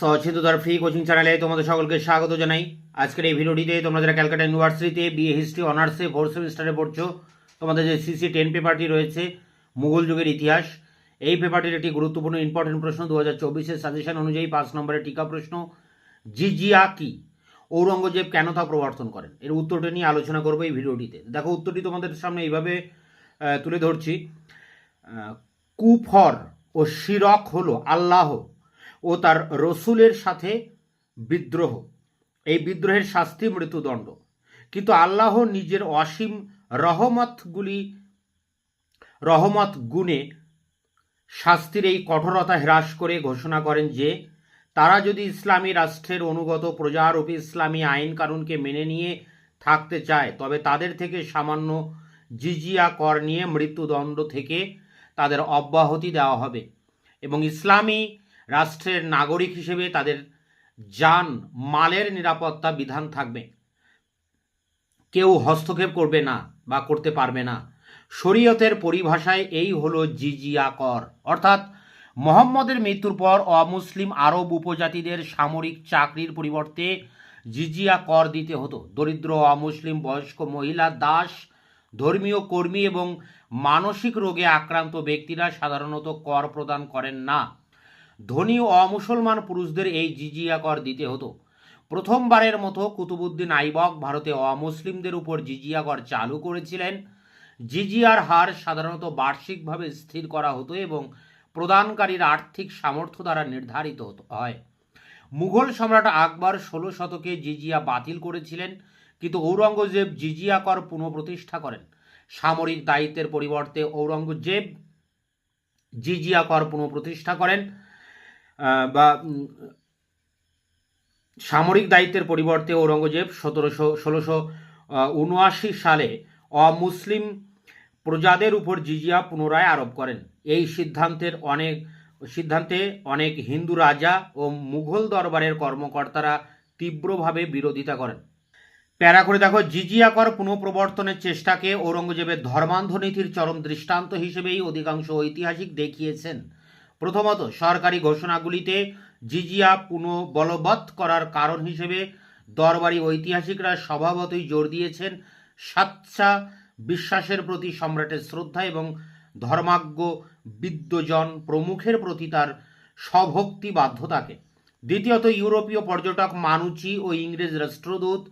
সচেততার free coaching চ্যানেলে তোমাদের সকলকে স্বাগত জানাই। আজকের এই ভিডিওটিতে তোমরা যারা ক্যালকাটা ইউনিভার্সিটিতে বিএ হিস্ট্রি অনার্সে ফোর্থ সেমিস্টারে পড়ছো, তোমাদের যে সিসি টেন পেপারটি রয়েছে, মুঘল যুগের ইতিহাস, এই পেপারটির একটি গুরুত্বপূর্ণ ইম্পর্টেন্ট প্রশ্ন দু হাজার চব্বিশের সাজেশন অনুযায়ী পাঁচ নম্বরের টিকা প্রশ্ন জিজিয়া কি ঔরঙ্গজেব কেন তা প্রবর্তন করেন? এর উত্তরটা নিয়ে আলোচনা করব এই ভিডিওটিতে। দেখো উত্তরটি তোমাদের সামনে এইভাবে তুলে ধরছি। কুফর ও শিরক হলো আল্লাহ ও তার রসুলের সাথে বিদ্রোহ। এই বিদ্রোহের শাস্তি, মৃত্যুদণ্ড। কিন্তু আল্লাহ নিজের অসীম রহমতগুলি, রহমত গুণে শাস্তির এই কঠোরতা হ্রাস করে ঘোষণা করেন যে, তারা যদি ইসলামী রাষ্ট্রের অনুগত প্রজারূপী ইসলামী আইন কানুনকে মেনে নিয়ে থাকতে চায়, তবে তাদের থেকে সামান্য জিজিয়া কর নিয়ে মৃত্যুদণ্ড থেকে তাদের অব্যাহতি দেওয়া হবে এবং ইসলামী রাষ্ট্রের নাগরিক হিসেবে তাদের যান, মালের নিরাপত্তা বিধান থাকবে। কেউ হস্তক্ষেপ করবে না বা করতে পারবে না। শরীয়তের পরিভাষায় এই হলো জিজিয়া কর। অর্থাৎ মোহাম্মদের মৃত্যুর পর অমুসলিম আরব উপজাতিদের সামরিক চাকরির পরিবর্তে জিজিয়া কর দিতে হতো। দরিদ্র, অমুসলিম, বয়স্ক মহিলা, দাস, ধর্মীয় কর্মী এবং মানসিক রোগে আক্রান্ত ব্যক্তিরা সাধারণত কর প্রদান করেন না। ধনী ও অমুসলমান পুরুষদের এই জিজিয়া কর দিতে হতো। প্রথমবারের মতো কুতুবুদ্দিন আইবক ভারতে অমুসলিমদের উপর জিজিয়া কর চালু করেছিলেন। জিজিয়ার হার সাধারণত বার্ষিকভাবে স্থির করা হতো এবং প্রদানকারীর আর্থিক সামর্থ্য দ্বারা নির্ধারিত হয়। মুঘল সম্রাট আকবর ষোলো শতকে জিজিয়া বাতিল করেছিলেন, কিন্তু ঔরঙ্গজেব জিজিয়া কর পুনঃপ্রতিষ্ঠা করেন। সামরিক দায়িত্বের পরিবর্তে ঔরঙ্গজেব জিজিয়া কর পুনঃপ্রতিষ্ঠা করেন। বা সামরিক দায়িত্বের পরিবর্তে ঔরঙ্গজেব সতেরোশো, ষোলোশো উনআশি সালে অমুসলিম প্রজাদের উপর জিজিয়া পুনরায় আরোপ করেন। এই সিদ্ধান্তের অনেক, সিদ্ধান্তে অনেক হিন্দু রাজা ও মুঘল দরবারের কর্মকর্তারা তীব্রভাবে বিরোধিতা করেন। প্যারা করে দেখো, জিজিয়া কর পুনঃপ্রবর্তনের চেষ্টাকে ঔরঙ্গজেবের ধর্মান্ধ নীতির চরম দৃষ্টান্ত হিসেবেই অধিকাংশ ঐতিহাসিক দেখিয়েছেন। প্রথমত সরকারি ঘোষণাগুলিতে জিজিয়া পুনঃ বলবৎ করার কারণ হিসেবে দরবারি ঐতিহাসিকরা স্বভাবতই জোর দিয়েছেন সাচ্চা বিশ্বাসের প্রতি সম্রাটের শ্রদ্ধা এবং ধর্মাজ্ঞ বিদ্যজন প্রমুখের প্রতি তার স্বভক্তি বাধ্যতাকে। দ্বিতীয়ত ইউরোপীয় পর্যটক মানুচি ও ইংরেজ রাষ্ট্রদূত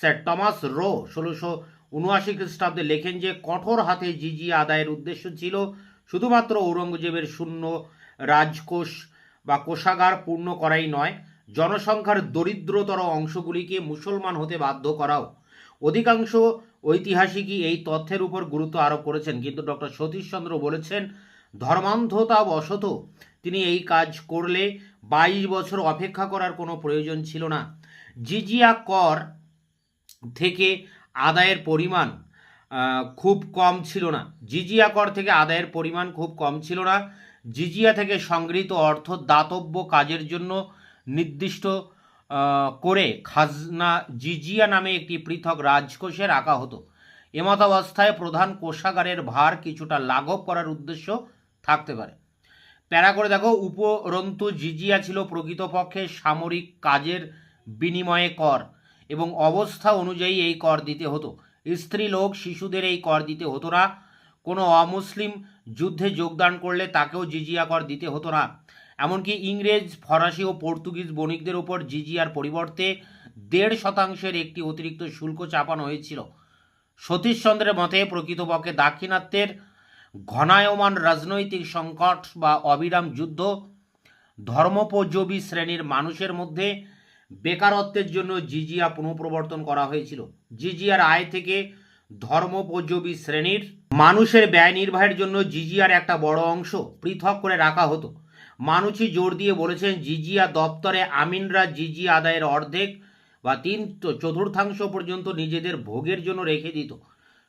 স্যার টমাস রো ষোলোশো উনআশি খ্রিস্টাব্দে লেখেন যে, কঠোর হাতে জিজিয়া আদায়ের উদ্দেশ্য ছিল শুধুমাত্র ঔরঙ্গজেবের শূন্য রাজকোষ বা কোষাগার পূর্ণ করাই নয়, জনসংখ্যার দরিদ্রতর অংশগুলিকে মুসলমান হতে বাধ্য করাও। অধিকাংশ ঐতিহাসিকই এই তথ্যের উপর গুরুত্ব আরোপ করেছেন, কিন্তু ডক্টর সতীশচন্দ্র বলেছেন ধর্মান্ধতা বশত তিনি এই কাজ করলে বাইশ বছর অপেক্ষা করার কোনো প্রয়োজন ছিল না। জিজিয়া কর থেকে আদায়ের পরিমাণ খুব কম ছিল না। জিজিয়া কর থেকে আদায়ের পরিমাণ খুব কম ছিল না। জিজিয়া থেকে সংগৃহীত অর্থ দাতব্য কাজের জন্য নির্দিষ্ট করে খাজনা জিজিয়া নামে একটি পৃথক রাজকোষে রাখা হতো। এমতাবস্থায় প্রধান কোষাগারের ভার কিছুটা লাঘব করার উদ্দেশ্য থাকতে পারে। প্যারা করে দেখো, উপরন্তু জিজিয়া ছিল প্রকৃতপক্ষে সামরিক কাজের বিনিময়ে কর এবং অবস্থা অনুযায়ী এই কর দিতে হতো। স্ত্রী লোক শিশুদের এই কর দিতে হতো না। কোনো অমুসলিম যুদ্ধে যোগদান করলে তাকেও জিজিয়া কর দিতে হতো না। এমনকি ইংরেজ, ফরাসি ও পর্তুগিজ বণিকদের উপর জিজিয়ার পরিবর্তে দেড় শতাংশের একটি অতিরিক্ত শুল্ক চাপানো হয়েছিল। সতীশচন্দ্রের মতে, প্রকৃতপক্ষে দাক্ষিণাত্যের ঘনায়মান রাজনৈতিক সংকট বা অবিরাম যুদ্ধ ধর্মোপযোগী শ্রেণির মানুষের মধ্যে বেকারত্বের জন্য জিজিয়া পুনঃপ্রবর্তন করা হয়েছিল। জিজিয়ার আয় থেকে ধর্মোপযোগী শ্রেণির মানুষের ব্যয় নির্বাহের জন্য জিজিয়ার একটা বড় অংশ পৃথক করে রাখা হতো। মানুষই জোর দিয়ে বলেছেন, জিজিয়া দপ্তরে আমিনরা জিজিয়া আদায়ের অর্ধেক বা তিন চতুর্থাংশ পর্যন্ত নিজেদের ভোগের জন্য রেখে দিত।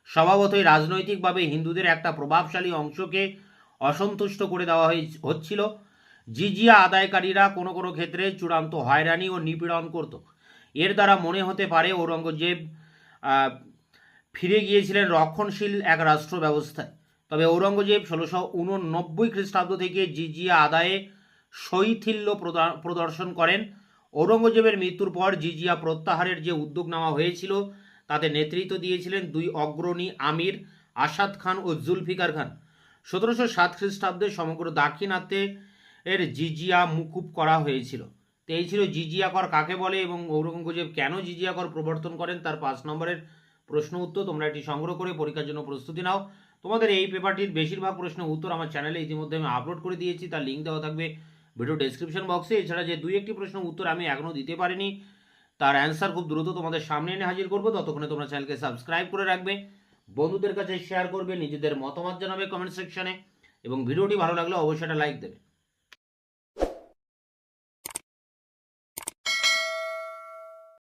স্বভাবতই রাজনৈতিকভাবে হিন্দুদের একটা প্রভাবশালী অংশকে অসন্তুষ্ট করে দেওয়া হয়ে- হচ্ছিল। জিজিয়া আদায়কারীরা কোনো কোনো ক্ষেত্রে চূড়ান্ত হয়রানি ও নিপীড়ন করত। এর দ্বারা মনে হতে পারে, ঔরঙ্গজেব ফিরে গিয়েছিলেন রক্ষণশীল এক রাষ্ট্র ব্যবস্থায়। তবে ঔরঙ্গজেব ষোলোশো উননব্বই খ্রিস্টাব্দ থেকে জিজিয়া আদায়ে শৈথিল্য প্রদা- প্রদর্শন করেন। ঔরঙ্গজেবের মৃত্যুর পর জিজিয়া প্রত্যাহারের যে উদ্যোগ নেওয়া হয়েছিল, তাতে নেতৃত্ব দিয়েছিলেন দুই অগ্রণী আমির, আসাদ খান ও জুলফিকার খান। সতেরোশো সাত খ্রিস্টাব্দে সমগ্র দাক্ষিণাত্যে এর জিজিয়া মুকুব করা হয়েছিল। তো এই ছিল জিজিয়া কর কাকে বলে এবং ঔরঙ্গজেব কেন জিজিয়া কর প্রবর্তন করেন, তার পাঁচ নম্বরের প্রশ্ন উত্তর তোমরা এটি সংগ্রহ করে পরীক্ষার জন্য প্রস্তুতি নাও। তোমাদের এই পেপারটির বেশিরভাগ প্রশ্নের উত্তর আমার চ্যানেলে ইতিমধ্যে আমি আপলোড করে দিয়েছি, তার লিঙ্ক দেওয়া থাকবে ভিডিও ডেসক্রিপশন বক্সে এছাড়া যে দুই একটি প্রশ্ন উত্তর আমি এখনও দিতে পারিনি, তার অ্যান্সার খুব দ্রুত তোমাদের সামনে এনে হাজির করব। ততক্ষণে তোমরা চ্যানেলকে সাবস্ক্রাইব করে রাখবে, বন্ধুদের কাছে শেয়ার করবে, নিজেদের মতামত জানাবে কমেন্ট সেকশনে এবং ভিডিওটি ভালো লাগলে অবশ্যই একটা লাইক দেবে।